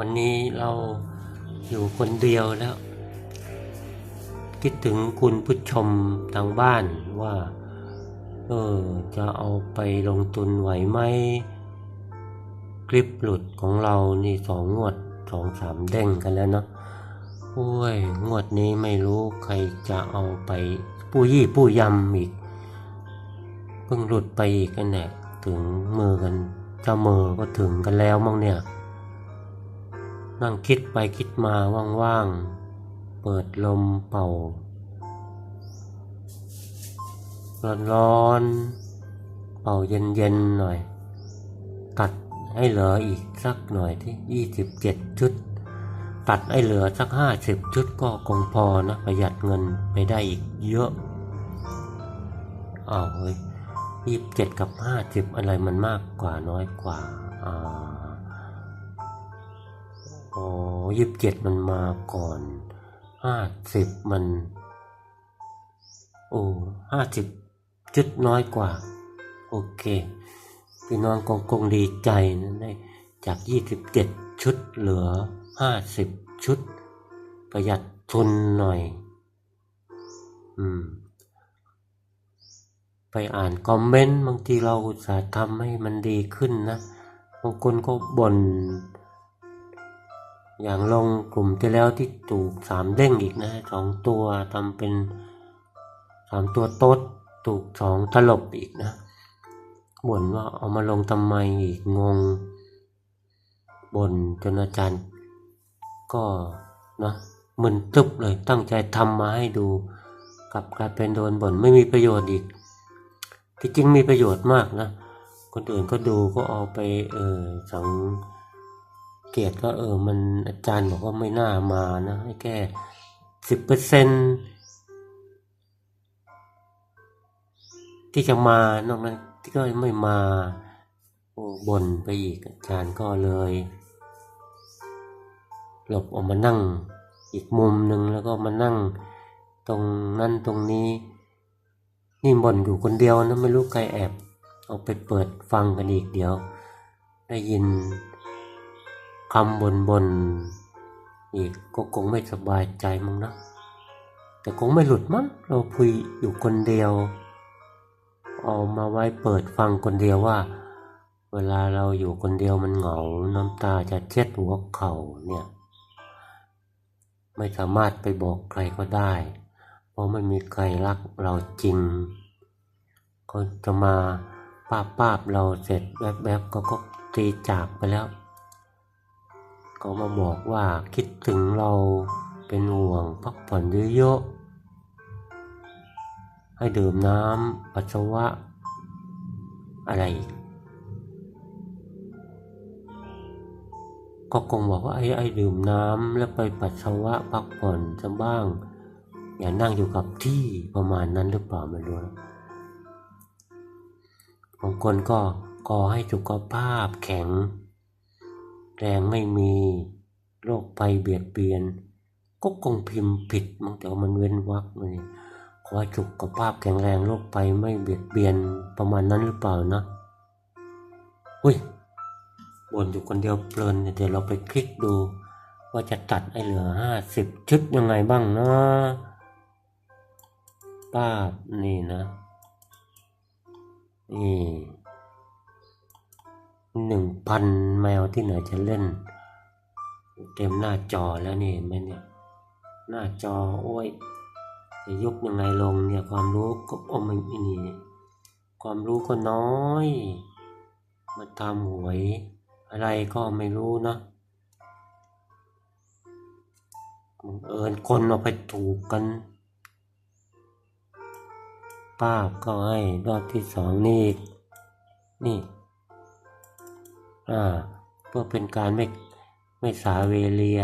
วันนี้เราอยู่คนเดียวแล้ว คิดถึงคุณผู้ชมทางบ้านว่า เออ จะเอาไปลงทุนไหวไหม คลิปหลุดของเรานี่สองงวดสองสามเด้งกันแล้วเนาะโอ้ย งวดนี้ไม่รู้ใครจะเอาไปปู้ยี่ปู้ยำอีก เพิ่งหลุดไปอีกกันแหละถึงมือกันเจ้ามือก็ถึงกันแล้วมั้งเนี่ย นั่งคิดไปคิดมาว่างๆ เปิดลมเป่า ร้อนๆ เป่าเย็นๆ หน่อย ตัดให้เหลืออีกสักหน่อยที่ยี่สิบเจ็ดชุด ตัดให้เหลือสักห้าสิบชุดก็คงพอนะ ประหยัดเงินไปได้อีกเยอะอ้าวเฮ้ยยี่สิบเจ็ดกับห้าสิบอะไรมันมากกว่าน้อยกว่าอ่า อ๋อยี่สิบเจ็ดมันมาก่อนห้าสิบมัน โอ้ห้าสิบจุดน้อยกว่า โอเค พี่น้องคงคงดีใจนะได้จากยี่สิบเจ็ดชุดเหลือห้าสิบชุด ประหยัดทุนหน่อย อืม ไปอ่านคอมเมนต์บางทีเราอุตส่าห์ทำให้มันดีขึ้นนะ บางคนก็บ่น อย่างลงกลุ่มที่แล้วที่ถูกสามเด้งอีกนะสองตัวทำเป็นสามตัวโต๊ดถูกสองตลบอีกนะบ่นว่าเอามาลงทำไมอีกงงบ่นจนอาจารย์ ก็นะมึนตึบเลยตั้งใจทำมาให้ดูกลับกลายเป็นโดนบ่นไม่มีประโยชน์อีก ที่จริงมีประโยชน์มากนะ คนอื่นก็ดูก็เอาไปเออสัง เกียรติก็เออมันอาจารย์บอกว่าไม่น่ามานะให้แค่สิบเปอร์เซ็นที่จะมานอกนั้นที่ก็ไม่มาโอ้บ่นไปอีกอาจารย์ก็เลย หลบออกมานั่งอีกมุมหนึ่งแล้วก็มานั่งตรงนั้นตรงนี้ นี่บ่นอยู่คนเดียวนะไม่รู้ใครแอบ เอาไปเปิดฟังกันอีกเดี๋ยว ได้ยิน คำบนบนอีกก็คงไม่สบายใจมั้งนะ แต่คงไม่หลุดมั้งเราคุยอยู่คนเดียว เอามาไว้เปิดฟังคนเดียวว่า เวลาเราอยู่คนเดียวมันเหงาน้ำตาจะเช็ดหัวเข่าเนี่ย ไม่สามารถไปบอกใครก็ได้ เพราะไม่มีใครรักเราจริงก็จะมาป้าป้าบๆเราเสร็จแวบๆก็ก็ตีจากไปแล้ว ก็มาบอกว่าคิดถึงเราเป็นห่วงพักผ่อนเยอะๆ ให้ดื่มน้ำปัสสาวะ อะไร ก็คงบอกว่าไอ้ไอ้ดื่มน้ำแล้วไปปัสสาวะพักผ่อนซะบ้าง อย่านั่งอยู่กับที่ประมาณนั้นหรือเปล่าไม่รู้นะบางคนก็ขอให้สุขภาพแข็ง แรงไม่มีโรคไปเบียดเบียน ก็คงพิมพ์ผิดมั้งแต่ว่ามันเว้นวรรคเลยขอให้สุขภาพแข็งแรงโรคไปไม่เบียดเบียนประมาณนั้นหรือเปล่านะอุ้ยบ่นอยู่คนเดียวเพลินเดี๋ยวเราไปคลิกดู ว่าจะตัดให้เหลือห้าสิบชุดยังไงบ้างนะป้าบนี่นะนี่ หนึ่งพันแมวที่ไหนจะเล่น เต็มหน้าจอแล้วนี่เห็นไหมเนี่ย หน้าจอโอ้ยจะยกยังไงลงเนี่ยความรู้ก็อ้ไม่นี่ความรู้ก็น้อย มาทำหวย อะไรก็ไม่รู้เนะบังเอิญคนเอาไปถูกกัน ป้าก็ให้รอบที่สองนี่นี่ เพื่อเป็นการไม่ไม่สาเวเลีย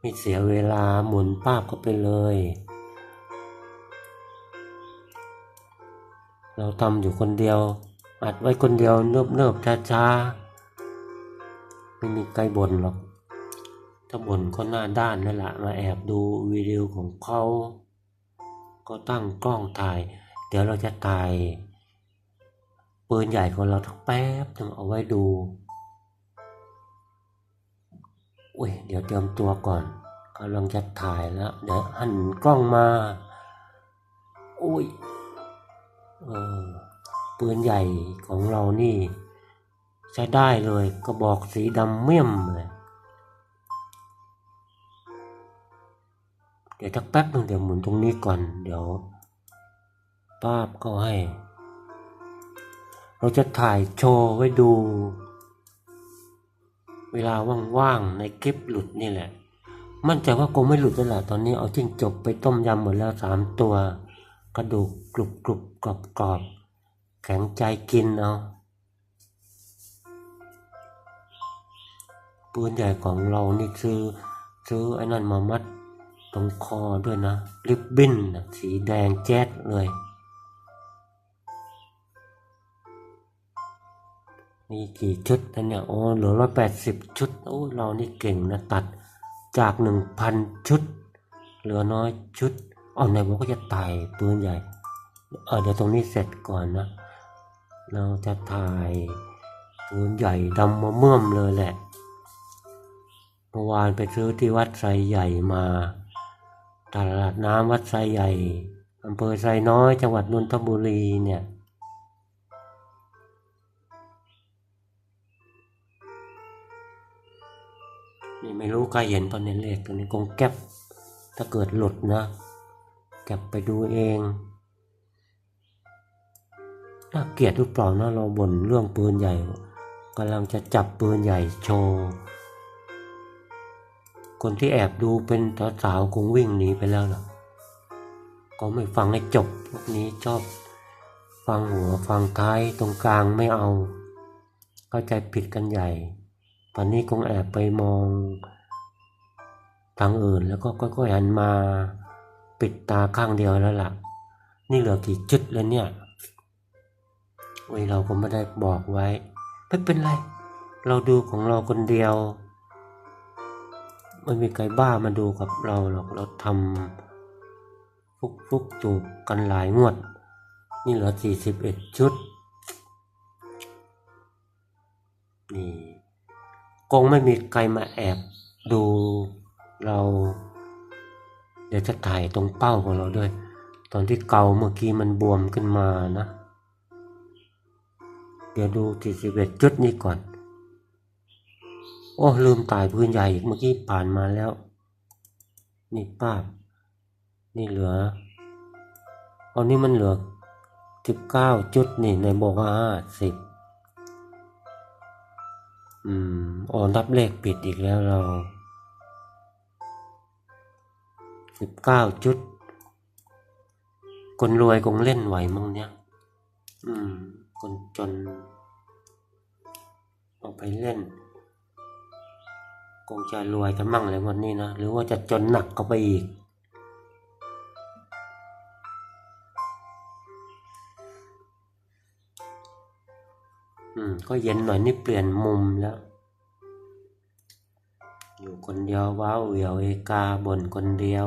ไม่เสียเวลาหมุนป้าบก็ไปเลย เราทำอยู่คนเดียว อัดไว้คนเดียวเนิบเนิบช้าช้าไม่มีใครบ่นหรอก ถ้าบ่นก็หน้าด้านนั่นแหละมาแอบดูวิดีโอของเขา ก็ตั้งกล้องถ่าย เดี๋ยวเราจะถ่าย ปืนใหญ่ของเราทั้งแป๊บนึงเอาไว้ดู อุ้ย เดี๋ยวเตรียมตัวก่อนกำลังจะถ่ายแล้ว เดี๋ยวหันกล้องมา อุ้ย เออ ปืนใหญ่ของเรานี่ ใช้ได้เลยกระบอกสีดำเมี่ยมเลยเดี๋ยวสักแป๊บหนึงเดี๋ยวหมุนตรงนี้ก่อน เดี๋ยวป้าบก็ให้ เราจะถ่ายโชว์ไว้ดู เวลาว่างๆในคลิปหลุดนี่แหละ มั่นใจว่าคงไม่หลุดแล้วล่ะตอนนี้เอาจิ้งจกไปต้มยำหมดแล้วสามตัว กระดูกกรุบกรุบกรอบกรอบแข็งใจกินเอาปืนใหญ่ของเรานี่ซื้อซื้อไอ้นั่นมามัดตรงคอด้วยนะ ริบบิ้นสีแดงแจ๊ดเลย มีกี่ชุดแล้วเนี่ยโอ้เหลือร้อยแปดสิบชุดโอ้เรานี่เก่งนะตัดจากหนึ่งพันชุด เหลือน้อยชุดอ๋อไหนบอกว่าจะถ่ายปืนใหญ่เออเดี๋ยวตรงนี้เสร็จก่อนนะ เราจะถ่ายปืนใหญ่ดำมะเมื่อมเลยแหละเมื่อวานไปซื้อที่วัดไซใหญ่มาตลาดน้ำวัดไซใหญ่อำเภอไซน้อยจังหวัดนนทบุรีเนี่ย นี่ไม่รู้ใครเห็นตอนนี้เลขตัวนี้คงแก็บถ้าเกิดหลุดนะแก็บไปดูเองน่าเกลียดหรือเปล่านะเราบ่นเรื่องปืนใหญ่กำลังจะจับปืนใหญ่โชว์คนที่แอบดูเป็นสาวๆคงวิ่งหนีไปแล้วล่ะ ก็ไม่ฟังให้จบพวกนี้ชอบ ฟังหัวฟังท้ายตรงกลางไม่เอา เข้าใจผิดกันใหญ่ ตอนนี้คงแอบไปมองทางอื่นแล้วก็ค่อยๆหันมาปิดตาข้างเดียวแล้วล่ะ นี่เหลือกี่จุดแล้วเนี่ยโอ้ยเราก็ไม่ได้บอกไว้ ไม่เป็นไร เราดูของเราคนเดียว ไม่มีใครบ้ามาดูกับเราหรอกเราทำฟุกฟุกๆจูบกันหลายงวด นี่เหลือสี่สิบเอ็ดชุด คงไม่มีใครมาแอบดูเรา เดี๋ยวจะถ่ายตรงเป้าของเราด้วย ตอนที่เกาเมื่อกี้มันบวมขึ้นมานะ เดี๋ยวดูสี่สิบเอ็ดจุดนี้ก่อน โอ้ลืมถ่ายพื้นใหญ่อีกเมื่อกี้ผ่านมาแล้ว นี่ป้าบ นี่เหลือเอานี่มันเหลือสิบเก้าจุดนี่ในบอกว่าห้าสิบ อืมอ๋อนับเลขผิดอีกแล้วเราสิบเก้าจุด คนรวยคงเล่นไหวมั้งเนี่ย อืม คนจนเอาไปเล่น คงจะรวยกันมั่งเลยวันนี้นะ หรือว่าจะจนหนักเข้าไปอีก ก็เย็นหน่อยนี่เปลี่ยนมุมแล้ว อยู่คนเดียวว้าวเหวียวเอกาบ่นคนเดียว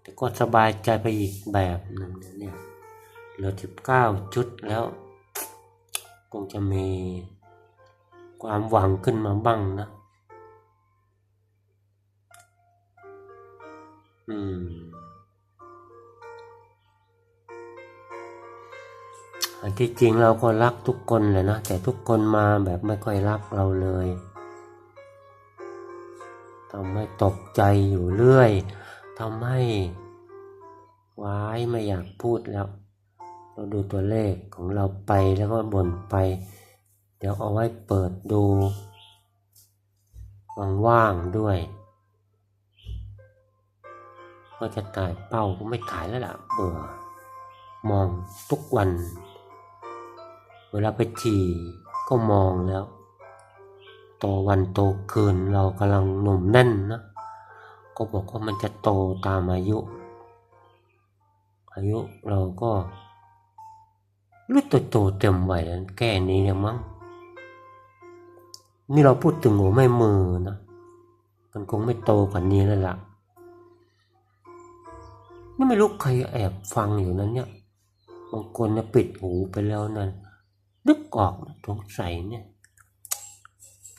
แต่ก็สบายใจไปอีกแบบหนึ่งนเนี่ยเหลือสิบเก้าชุดแล้ว คงจะมีความหวังขึ้นมาบ้างนะ อืม อันที่จริงเราก็รักทุกคนแหละนะแต่ทุกคนมาแบบไม่ค่อยรักเราเลยทำให้ตกใจอยู่เรื่อยทำให้ว้ายไม่อยากพูดแล้ว เราดูตัวเลขของเราไปแล้วก็บ่นไป เดี๋ยวเอาไว้เปิดดูว่างๆด้วย ก็จะถ่ายเป้าก็ไม่ถ่ายแล้วล่ะเบื่อมองทุกวัน เวลาไปฉี่ก็มองแล้วโตวันโตคืนเรากำลังหนุ่มแน่นนะ ก็บอกว่ามันจะโตตามอายุ อายุเราก็รู้ตัวโตเต็มวัยแล้วแก่นี้เนี่ยมั้ง นี่เราพูดถึงหัวไม่มือนะ มันคงไม่โตกว่านี้แล้วล่ะ นี่ไม่รู้ใครแอบฟังอยู่นั้นเนี่ย บางคนเนี่ยปิดหูไปแล้วนั่น นึกออกสงสัยเนี่ย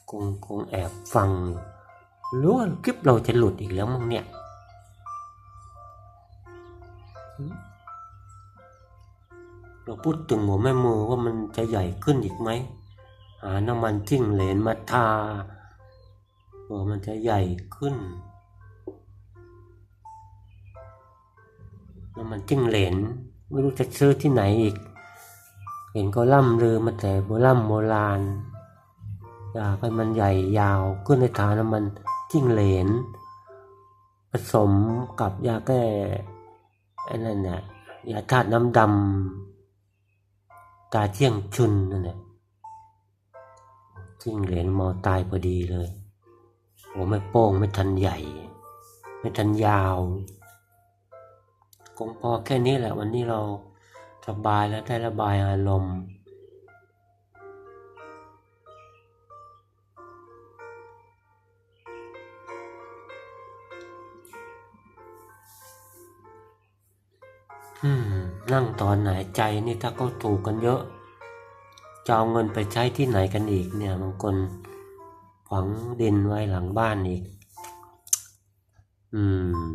คงคงแอบฟังอยู่หรือว่าคลิปเราจะหลุดอีกแล้วมั้งเนี่ยเราพูดถึงหัวแม่มือว่ามันจะใหญ่ขึ้นอีกไหม หาน้ำมันจิ้งเหลนมาทาหัวมันจะใหญ่ขึ้น น้ำมันจิ้งเหลนไม่รู้จะซื้อที่ไหนอีก เห็นก็ล่ำลือมาแต่โบราณโบราณอยากให้มันใหญ่ยาวขึ้นในฐานมันจิ้งเหลน ผสมกับยาแก้ไอ้นั่นน่ะยาธาตุน้ำดำตาเจียงชุนนั่นแหละจิ้งเหลนมอตายพอดีเลยโอ้ไม่โป้งไม่ทันใหญ่ ไม่ทันยาวคงพอแค่นี้แหละวันนี้เรา สบายแล้วได้ระบายอารมณ์อืมนั่งตอนไหนใจนี่ถ้าเขาถูกกันเยอะจะเอาเงินไปใช้ที่ไหนกันอีกเนี่ยบางคนฝังดินไว้หลังบ้านอีก อืม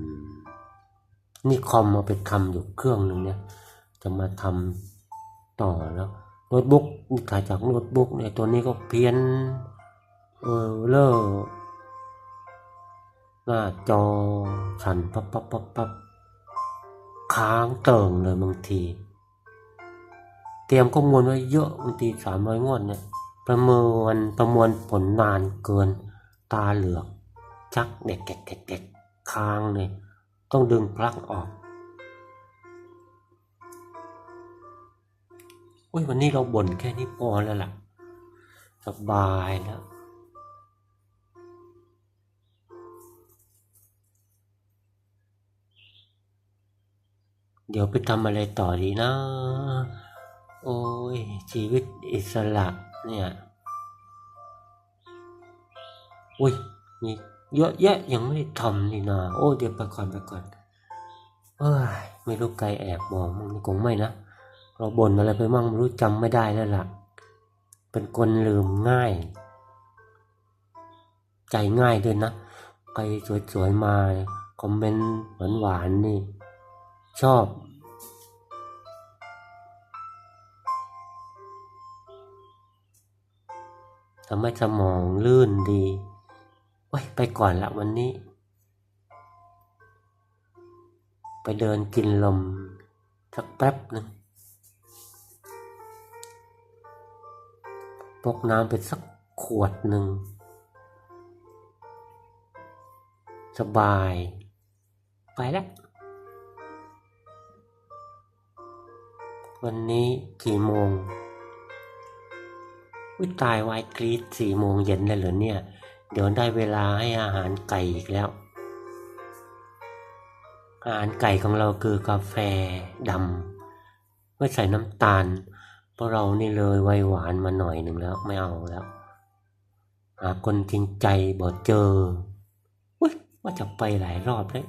นี่คอมมาไปทำอยู่เครื่องหนึ่งเนี่ย จะมาทำต่อแล้วโน้ตบุ๊กถ่ายจากโน้ตบุ๊กเนี่ยตัวนี้ก็เพี้ยนเออเลอหน้าจอสั่นปั๊บปั๊บปั๊บปั๊บค้างเติ่งเลยบางที เตรียมข้อมูลไว้เยอะบางทีสามร้อยงวดเนี่ยประเมินประมวลผลนานเกินตาเหลือก ชักเด็กเด็กเด็กเด็กค้างเลยต้องดึงปลั๊กออก อ้ยวันนี้เราบ่นแค่นี้พอแล้วล่ะ สบายแล้วเดี๋ยวไปทำอะไรต่อดีนะ โอ้ย ชีวิตอิสระเนี่ย อุ้ยมีเยอะแยะยังไม่ได้ทำนี่นาโอ้เดี๋ยวไปก่อนไปก่อนเอ้ยไม่รู้ใครแอบมองมันคงไม่นะ เราบ่นอะไรไปมั่งรู้จำไม่ได้แล้วล่ะ เป็นคนลืมง่าย ใจง่ายด้วยนะ ใครสวยๆมา คอมเมนต์หวานๆนี่ ชอบทำให้สมองลื่นดีโอ้ยไปก่อนละวันนี้ ไปเดินกินลมสักแป๊บหนึ่ง พกน้ำไปสักขวดหนึ่ง สบาย ไปแล้ว วันนี้กี่โมงวิตายวายกรีดสี่โมงเย็นเลยเหรอเนี่ย เดี๋ยวได้เวลาให้อาหารไก่อีกแล้ว อาหารไก่ของเราคือกาแฟดำไม่ใส่น้ำตาล พราะเรานี่เลยไวหวานมาหน่อยหนึ่งแล้วไม่เอาแล้ว หาคนจริงใจบ่เจออุ้ยว่าจะไปหลายรอบเลย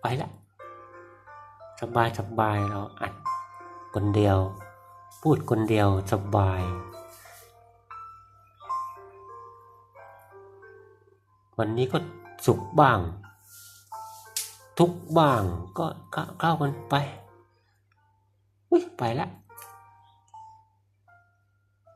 ไปละสบายสบายเราอัดคนเดียว พูดคนเดียวสบาย วันนี้ก็สุขบ้าง ทุกบ้างก็เข้ากันไปอุ้ยไปละ